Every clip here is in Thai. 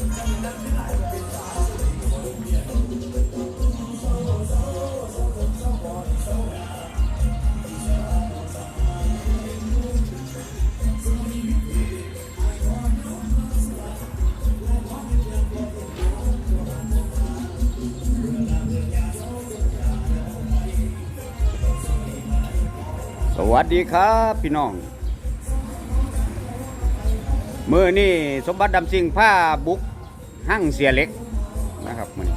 สวัสดีครับพี่น้องเมื่อนี่สมบัติดำสิงผ้าบุก ห้างเสียเล็กนะครับมัน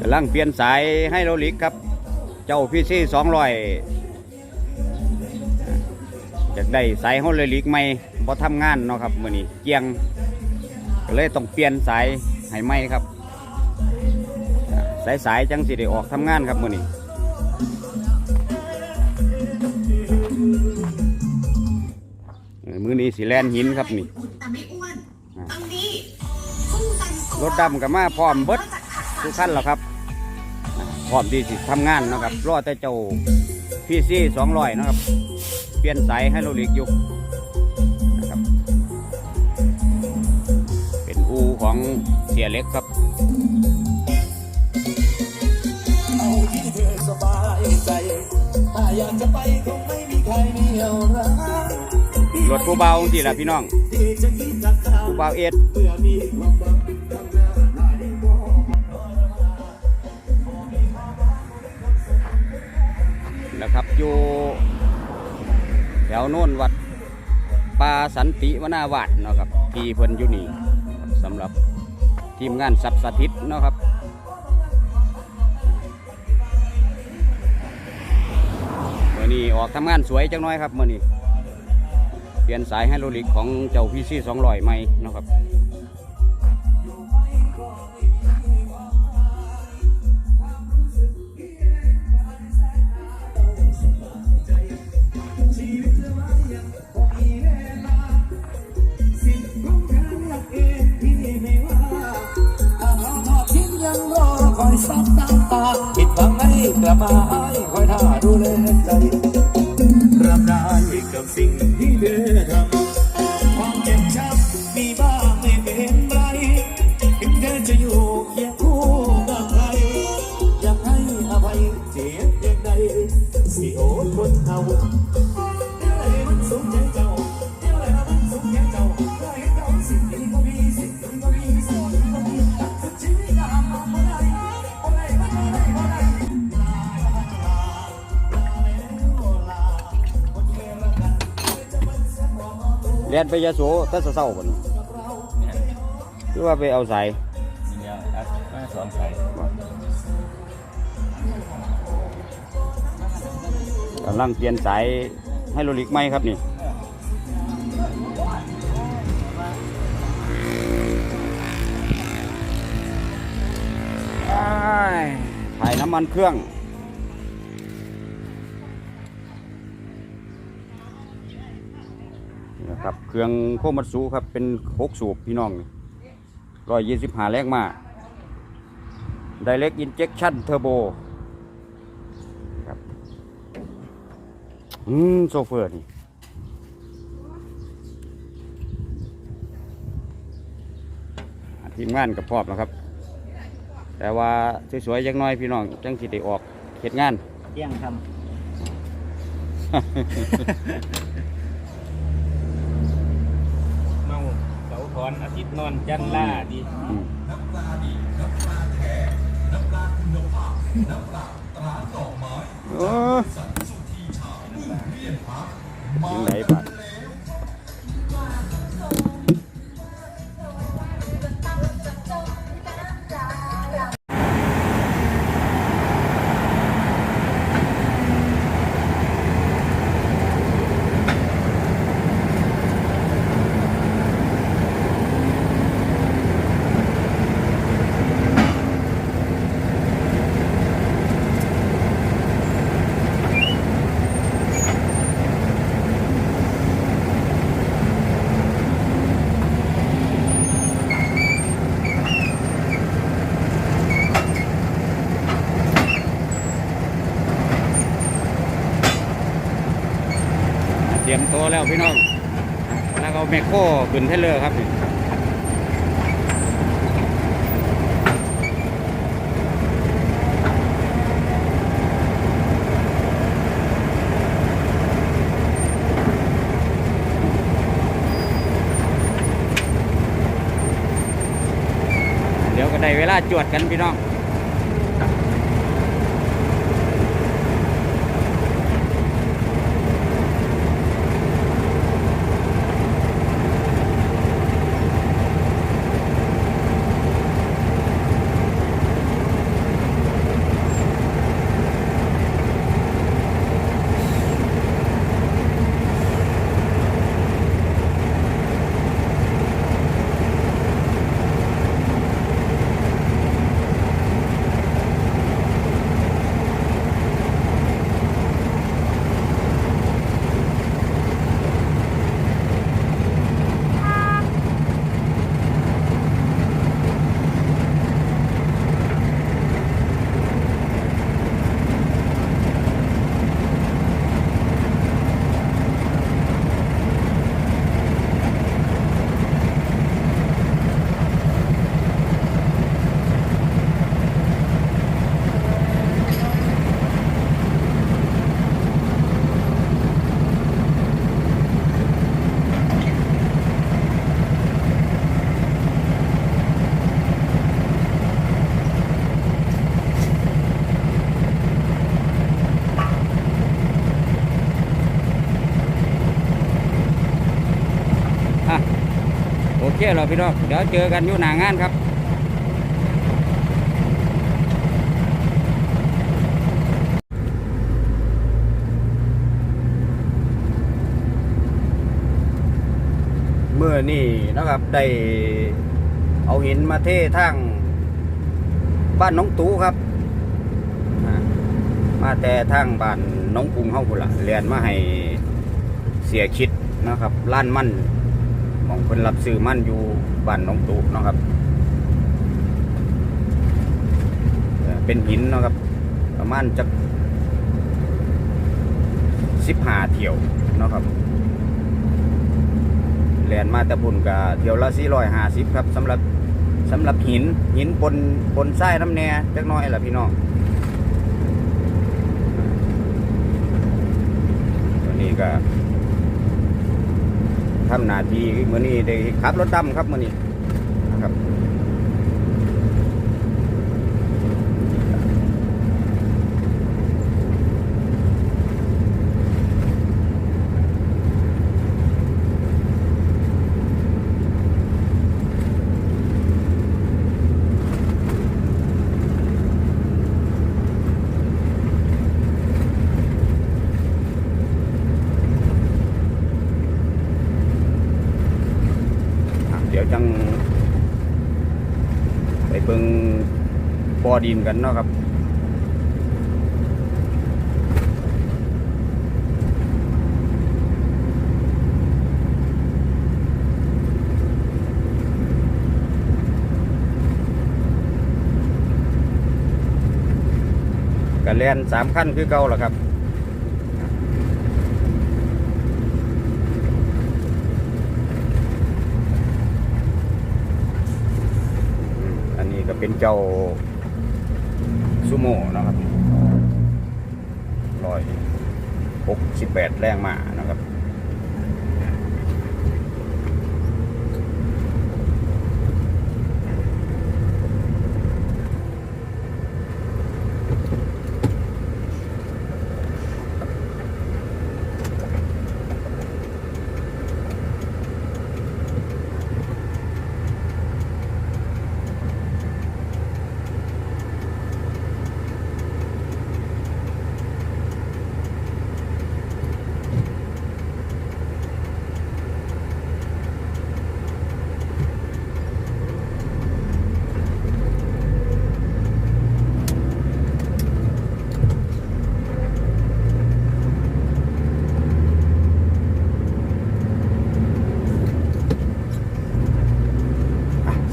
กำลังเปลี่ยนสายให้เราลิกครับ เจ้าพี่ซี่สองร้อยจะได้สายให้เราลิกไหมพอทำงานเนาะครับมือนี้เกียงก็เลยต้องเปลี่ยนสายให้ไหมครับ สายสายจังสิได้ออกทำงานครับมือนี้ มื้อนี้สิแลนหินครับนี่แต่ไม่อ้วนอ่าตรงนี้สู้กันตัวรถดำกับมาพร้อมเบิดทุกขั้นแล้วครับอ่าพร้อมที่สิทำงานเนาะครับรอแต่เจ้าพี่ซี่สองร้อยนาะครับ เปลี่ยนสายให้เราเล็กอยู่นะครับ เป็นอูของเสียเล็กครับเอาที่เธอสบายใจถ้าอยากจะไป รถผู้เบาจริงๆล่ะพี่น้องผู้เบาเอ็ดนะครับอยู่แถวโน่นวัดป่าสันติวนาวาดเนาะครับที่เพิ่นอยู่นี่สำหรับทีมงานสับสถิตเนาะครับเมื่อนี้ออกทำงานสวยจังน้อยครับเมื่อนี้ เปลี่ยนสายไฮโดรลิกของเจ้าพีซีสองลอยใหม่นะครับ นไปยาโสแต่เศร้าๆบ่นคือว่าไปเอาสายเนี่ยอัดมาสองสายกำลังเปลี่ยนสายให้โรลิกไหมครับนี่อ้ายถ่ายน้ำมันเครื่อง นี่นะครับ เครื่องโคมัตสุครับ เป็นหกสูบพี่น้องร้อยยี่สิบห้าแรงมา Direct Injection Turbo ครับ อืม โซเฟอร์นี่ทีมงานกับพร้อมแล้วครับ แต่ว่าสวยๆยังน้อยพี่น้อง จังสิได้ออกเหตุงานเที่ยงทำเมาเสาถ อนอาทิตย์นอนจันทร์ล่าดีอืมโอ้ยังไงบัด รียมตัวแล้วพี่น้องแล้วก็เอาแมคโครขึ้นเทเลอร์ครับเดี๋ยวก็ได้เวลาจวดกันพี่น้อง เคเราพี่น้องเดี๋ยวเจอกันอยู่หนางานครับเมื่อนี่นะครับได้เอาหินมาเททางบ้านน้องตูครับ มาแต่ทางบ้านน้องกรุงเฮาพุ่นละเรียนมาให้เสียคิดนะครับล้านมั่น มองเพิ่นรับซื้อมั่นอยู่บ้านน้องตูเนาะครับเป็นหินเนาะครับ ประมาณจักสิบหาเที่ยวเนาะครับแลนมาแตะบุญกับเที่ยวละ450ครับสำหรับสำหรับหินหินปนปนทรายน้ำแน่จักน้อยล่ะพี่น้องวันนี้ก็ ทำหน้าที่มื้อนี้ได้ขับรถดำครับมื้อนี้นะครับอะเดี๋ยวจัง ไปเบิ่งปอ ดินกันเนาะครับกันแลนสามขั้นคือเก่าแหละครับอันนี้ก็เป็นเจ้า โม่นะครับร้อยหกสิบแปดแรงมานะครับ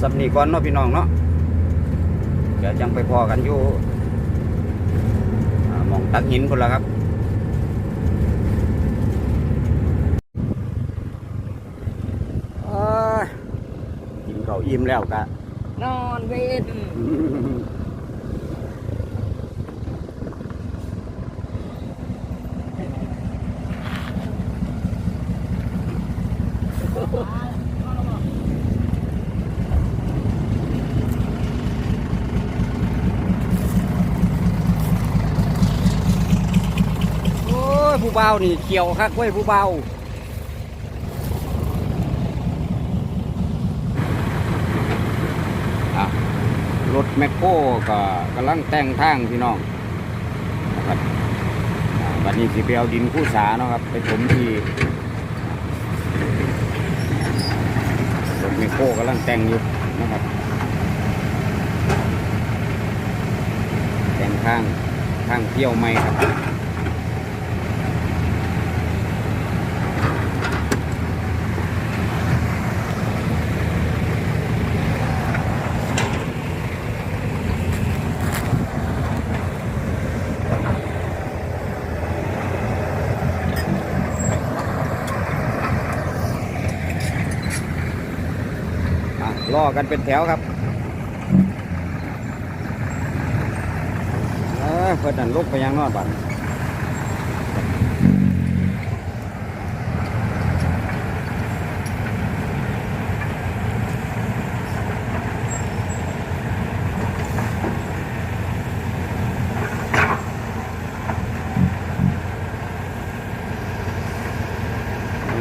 สับนีก่อนเนาะพี่น้องเนาะเดี๋ยวยังไปพอกันอยู่มองตักหินคนละครับกินเขาอิ่มแล้วกะนอนเวน เบานี่เขียวคักเว้ยผู้เบาอะรถแมคโครก็กำลังแต่งทางพี่น้องนะครับอ่าบัดนี้สิไปเอาดินคู่สาเนาะครับ ไปถมทีรถแมคโครกำลังแต่งอยู่นะครับ แต่งทางทางเที่ยวไม่ครับ ล่อกันเป็นแถวครับเพื่อนนั่นลุกไปยังนอดบัด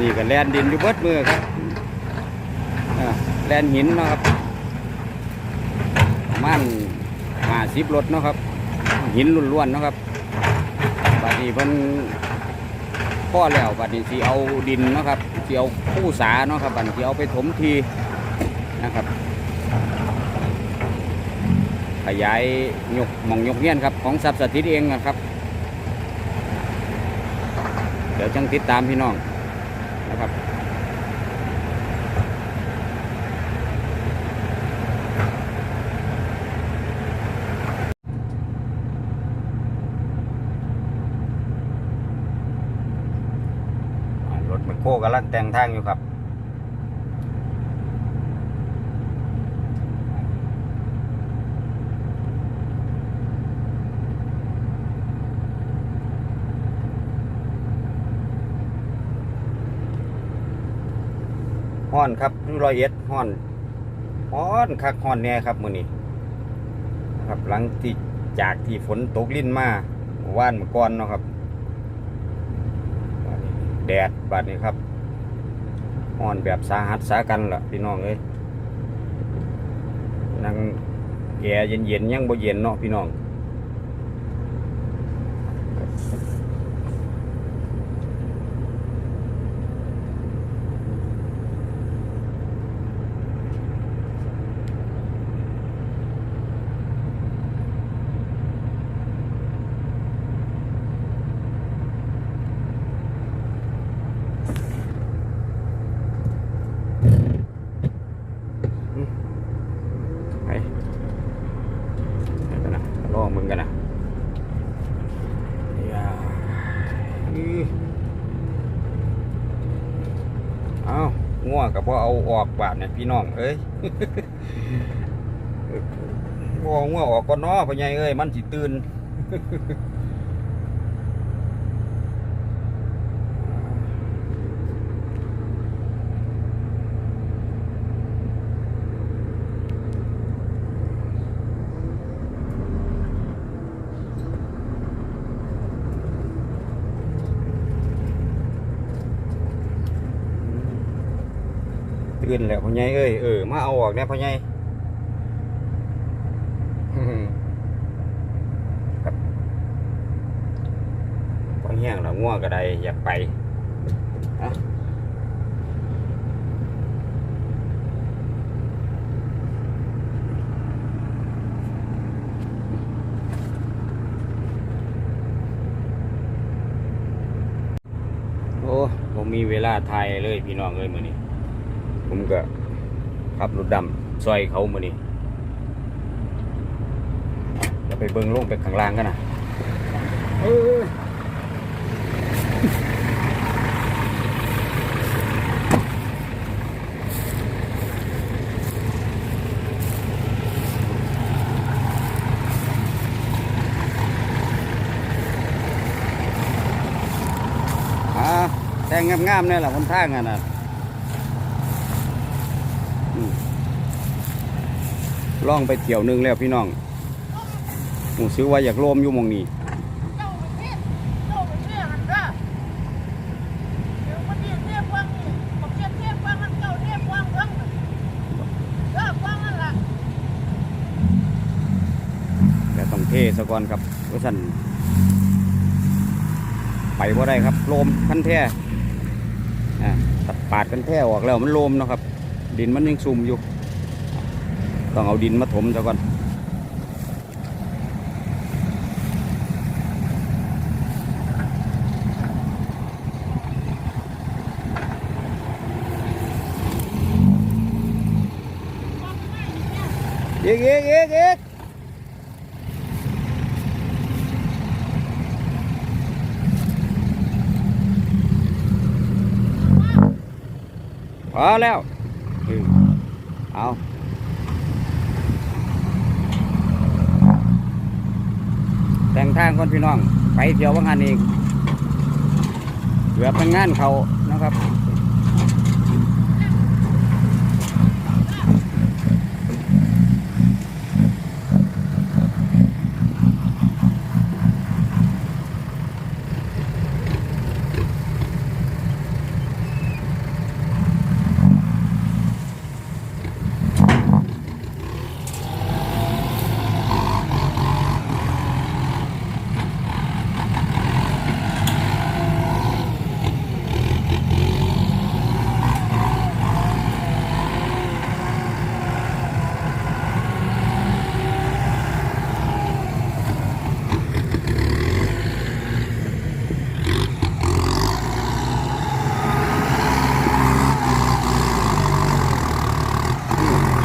นี่ก็แลนดินอยู่เบิดมือครับ นหินนะครับ ประมาณห้าสิบรถนะครับ หินล้วนๆนะครับบัดนี้เพิ่นพ่อแล้วบัดนี้สิเอาดินนะครับสิเอาผู้สาเนาะครับบัดนี้เอาไปถมทีนะครับ ขยายยกหมองยกเงี้ยนครับ ของสับสถิตเองนะครับ เดี๋ยวจังติดตามพี่น้องนะครับ รถแมคโครกำลังแต่งทางอยู่ครับ ฮ้อนครับยูรอยเอ็ดฮ้อนฮ้อนคักฮ้อนแน่ครับมื้อนี้ครับหลังที่จากที่ฝนตกลิ้นมาว่านมื่อก่อนเนาะครับแดดบาดนี้ครับอ่อนแบบสาหัสสากันล่ะพี่น้องเอ้ยนั่งแก่เย็นๆยังบ่เย็นเนาะพี่น้องไปไปกันนะลองมึงกันนะอย่าอื้อเอาง่วกับ พอเอาออกบาดเนี่ยพี่น้องเอ้ยง่วง่วออกก่อนเนาะพ่อใหญ่เอ้ยมันสิตื่น ตื่นแล้วพ่อใหญ่เอ้ยเออมาเอาออกเนี่ยพ่อใหญ่ครับพอแห้งแล้วง่วงก็ได้อยากไปอะโอ้ผมมีเวลาไทยเลยพี่น้องเลยมือนี้ ผมก็ขับรถดำซอยเขามาอนี้จะไปเบิ้งลงไปข้างล่างกันนะเออแต่งงามๆเนี่ยแหละคนท่างกันนะ ล่องไปเที่ยวหนึงแล้วพี่น้องหมูซื้อว่าอยากโลมอยู่มองนี้เจ้ามันเนี่ยเจ้ามันเนี่มันก็เขียวมันเนี่ยเนี่ยกว้างนี่บอกเทียบเทียบกว้างมันเจ้าเนี่ยกว้างเพิ่งเออกว้างนั่นแหละแต่ต้องเทสะก่อนครับเพราะฉันไปว่าได้ครับโลมคันแท้อ่าตัดปาดกันแท้ออกแล้วมันโลมเนาะครับ ดินมันยังซุ่มอยู่ ต้องเอาดินมาถมซะก่อนอีกอีกอีกอีกพอแล้ว เอา แต่งทางคนพี่น้อง ไปเที่ยวว่างานอีกเหลือเป็นงานเขานะครับ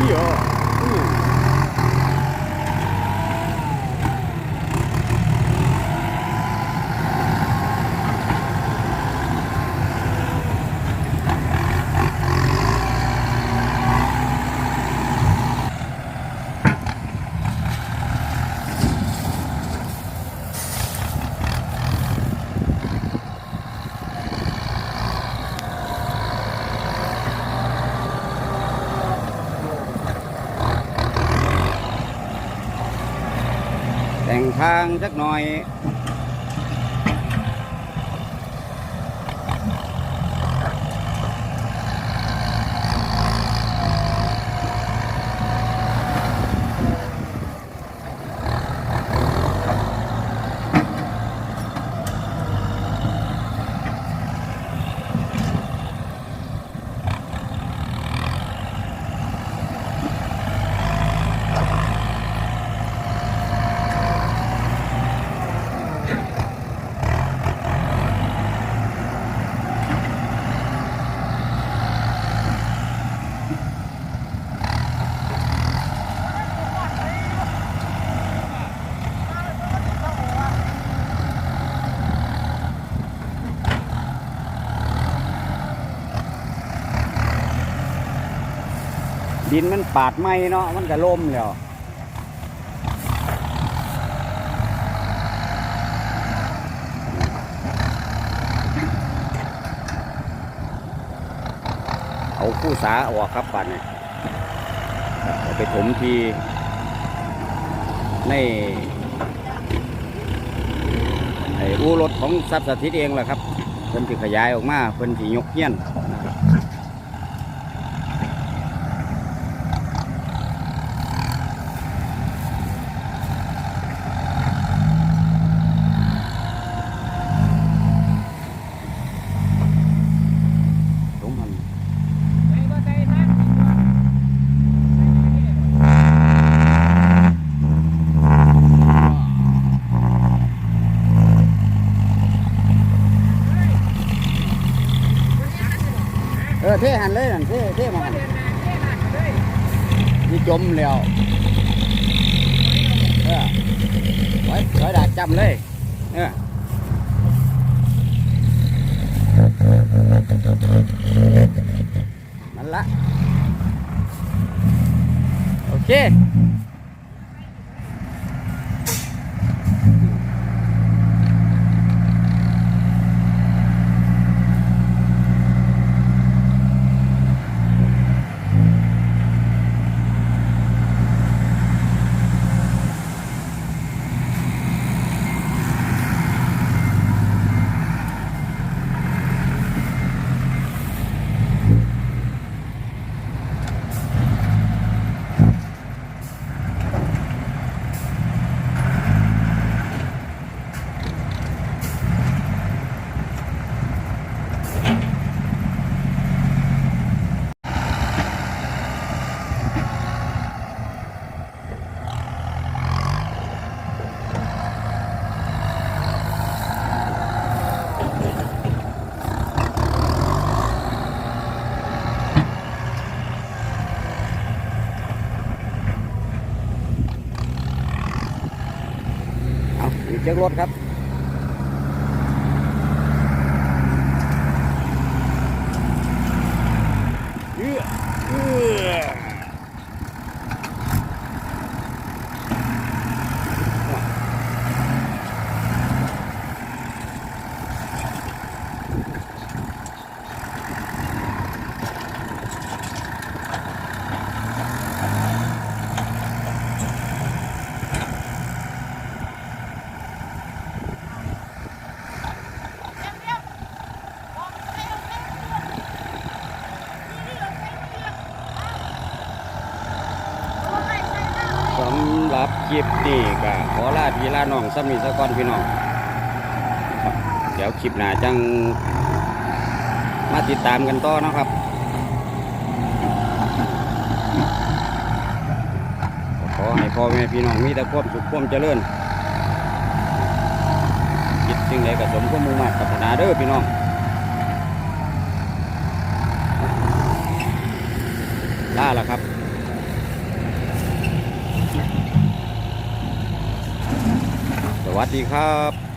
เยอะ แต่ง ดินมันปาดไหมเนาะมันก็ล่มแล้วเอาคู่สาออกครับปัดเนี่ยเอาไปถมทีในไอ้อูรถของทรัพย์สถิตเองแหละครับเพิ่นที่ขยายออกมาเพิ่นที่ยกเงี้ยนนะครับถมมัน ไอ้บ่ใจนะ เทหันเลยนั่นเทเทมาหันนี่จมแล้วเออไว้ไว้ดาจำเลยเออนั่นละโอเค สียงรถครับ เอื้อเอื้อสำห รับคลิปนี้ก็ขอลาพี่ลาน้องซ้ำนี้ซะก่อนพี่น้องเดี๋ยวคลิปหน้าจังมาติดตามกันต่อนะครับ ขอให้พ่อแม่พี่น้องมีแต่ความสุขความเจริญคิดสิ่งใดก็สมความมุ่งมั่นปรารถนาเด้อพี่น้องลาละครับ วัสดีครับ